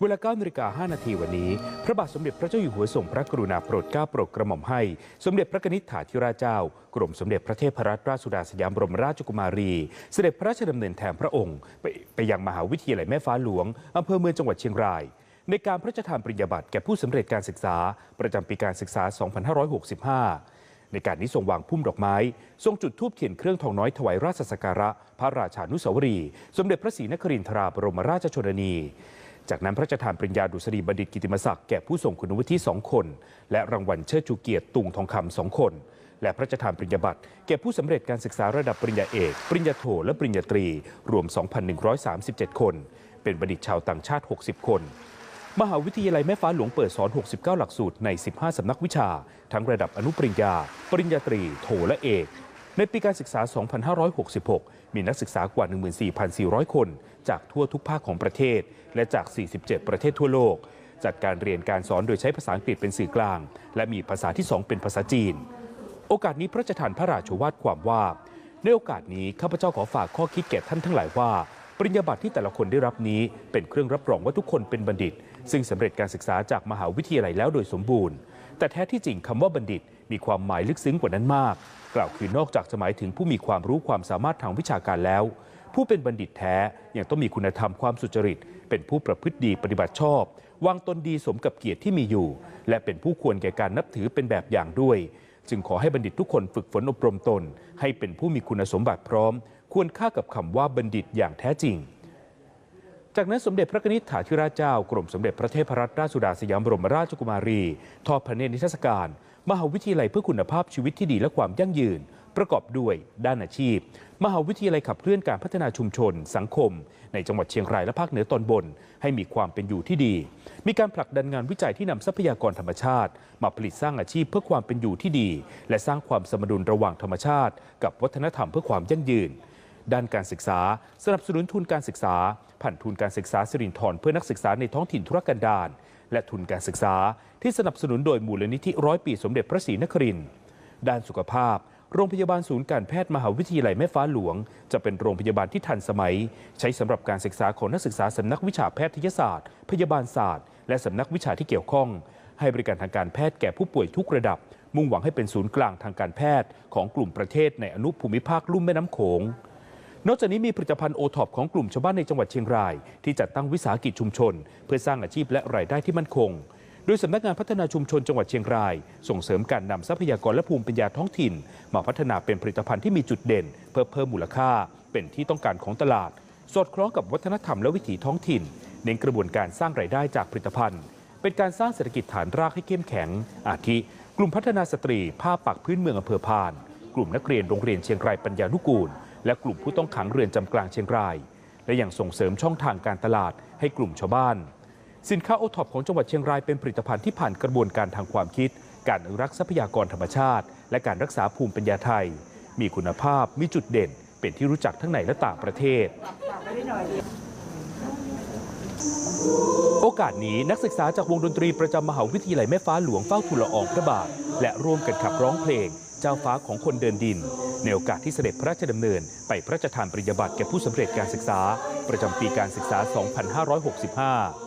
เวลา9นาฬิกา5นาทีวันนี้ พระบาทสมเด็จพระเจ้าอยู่หัวทรงพระกรุณาโปรดเกล้าโปรดกระหม่อมให้ สมเด็จพระนิษฐาธิราชเจ้า กรมสมเด็จพระเทพรัตนราชสุดาสยามบรมราชกุมารี เสด็จพระราชดำเนินแทนพระองค์ ไปไปยังมหาวิทยาลัยแม่ฟ้าหลวงอำเภอเมืองจังหวัดเชียงราย ในการพระราชทานปริญญาบัตรแก่ผู้สำเร็จการศึกษา ประจำปีการศึกษา 2565ในการนี้ทรงวางพุ่มดอกไม้ ทรงจุดธูปเทียนเครื่องทองน้อยถวายราชสักการะ พระราชานุสาวรี สมเด็จพระศรีนครินทราบรมราชชนนี จากนั้นพระราชทานปริญญาดุษฎีบัณฑิตกิติมศักดิ์แก่ผู้ทรงคุณวุฒิสองคน และรางวัลเชิดชูเกียรติตุงทองคำสองคน และพระราชทานปริญญาบัตรแก่ผู้สำเร็จการศึกษาระดับปริญญาเอก ปริญญาโท และปริญญาตรี รวม 2,137 คน เป็นบัณฑิตชาวต่างชาติ 60 คน มหาวิทยาลัยแม่ฟ้าหลวงเปิดสอน 69 หลักสูตรใน 15 สำนักวิชา ทั้งระดับอนุปริญญา ปริญญาตรี โท และเอก ในปีการศึกษา 2566 มีนักศึกษากว่า 14,400 คน จากทั่วทุกภาคของประเทศ และจาก 47 ประเทศทั่วโลก จัดการเรียนการสอนโดยใช้ภาษาอังกฤษเป็นสื่อกลาง และมีภาษาที่ 2 เป็นภาษาจีน โอกาสนี้พระราชทานพระราชวาทความว่า ในโอกาสนี้ข้าพเจ้าขอฝากข้อคิดแก่ท่านทั้งหลายว่าปริญญาบัตรที่แต่ละคนได้รับนี้เป็นเครื่องรับรองว่าทุกคนเป็นบัณฑิต ซึ่งสำเร็จการศึกษาจากมหาวิทยาลัยแล้วโดยสมบูรณ์ แต่แท้ที่จริงคำว่าบัณฑิตมีความหมายลึกซึ้งกว่านั้นมาก กล่าวคือนอกจากจะหมายถึงผู้มีความรู้ความสามารถทางวิชาการแล้ว ผู้เป็นบัณฑิตแท้ยังต้องมีคุณธรรมความสุจริต เป็นผู้ประพฤติดีปฏิบัติชอบ วางตนดีสมกับเกียรติที่มีอยู่ และเป็นผู้ควรแก่การนับถือเป็นแบบอย่างด้วย จึงขอให้บัณฑิตทุกคนฝึกฝนอบรมตน ให้เป็นผู้มีคุณสมบัติพร้อม ควรค่ากับคำว่าบัณฑิตอย่างแท้จริง จากนั้นสมเด็จพระนิษฐาธิราชเจ้ากรมสมเด็จพระเทพรัตนราชสุดาสยามบรมราชกุมารี ทอดพระเนตรนิทรรศการ มหาวิทยาลัยเพื่อคุณภาพชีวิตที่ดีและความยั่งยืน ประกอบด้วยด้านอาชีพ มหาวิทยาลัยขับเคลื่อนการพัฒนาชุมชน สังคม ในจังหวัดเชียงรายและภาคเหนือตอนบน ให้มีความเป็นอยู่ที่ดี มีการผลักดันงานวิจัยที่นำทรัพยากรธรรมชาติ มาผลิตสร้างอาชีพเพื่อความเป็นอยู่ที่ดี และสร้างความสมดุลระหว่างธรรมชาติ กับวัฒนธรรมเพื่อความยั่งยืน ด้านการศึกษา สนับสนุนทุนการศึกษา ผ่านทุนการศึกษาสิรินทรเพื่อนักศึกษาในท้องถิ่นธุรกันดารและทุนการศึกษาที่สนับสนุนโดยมูลนิธิร้อยปีสมเด็จพระศรีนครินทร์ด้านสุขภาพ โรงพยาบาลศูนย์การแพทย์มหาวิทยาลัยแม่ฟ้าหลวง จะเป็นโรงพยาบาลที่ทันสมัย ใช้สำหรับการศึกษาของนักศึกษาสำนักวิชาแพทยศาสตร์ พยาบาลศาสตร์ และสำนักวิชาที่เกี่ยวข้อง ให้บริการทางการแพทย์แก่ผู้ป่วยทุกระดับ มุ่งหวังให้เป็นศูนย์กลางทางการแพทย์ของกลุ่มประเทศในอนุภูมิภาคลุ่มแม่น้ำโขง นอกจากนี้มีผลิตภัณฑ์โอท็อปของกลุ่มชาวบ้านในจังหวัดเชียงราย ที่จัดตั้งวิสาหกิจชุมชน เพื่อสร้างอาชีพและรายได้ที่มั่นคง โดยสำนักงานพัฒนาชุมชนจังหวัดเชียงราย ส่งเสริมการนำทรัพยากรและภูมิปัญญาท้องถิ่น มาพัฒนาเป็นผลิตภัณฑ์ที่มีจุดเด่น เพื่อเพิ่มมูลค่า เป็นที่ต้องการของตลาด สอดคล้องกับวัฒนธรรมและวิถีท้องถิ่นเน้นกระบวนการสร้างรายได้จากผลิตภัณฑ์ เป็นการสร้างเศรษฐกิจฐานรากให้เข้มแข็ง อาทิ กลุ่มพัฒนาสตรีผ้าปักพื้นเมืองอำเภอพาน กลุ่มนักเรียนโรงเรียนเชียงรายปัญญานุกูล และกลุ่มผู้ต้องขังเรือนจำกลางเชียงราย และยังส่งเสริมช่องทางการตลาดให้กลุ่มชาวบ้าน สินค้าโอท็อปของจังหวัดเชียงรายเป็นผลิตภัณฑ์ที่ผ่านกระบวนการทางความคิด การอนุรักษ์ทรัพยากรธรรมชาติ และการรักษาภูมิปัญญาไทย มีคุณภาพมีจุดเด่น เป็นที่รู้จักทั้งในและต่างประเทศ โอกาสนี้นักศึกษาจากวงดนตรีประจำมหาวิทยาลัยแม่ฟ้าหลวงเฝ้าทูลละอองพระบาท และร่วมกันขับร้องเพลง เจ้าฟ้าของคนเดินดิน ในโอกาสที่เสด็จพระราชดำเนิน ไปพระราชทานปริญญาบัตรแก่ผู้สำเร็จการศึกษา ประจำปีการศึกษา 2565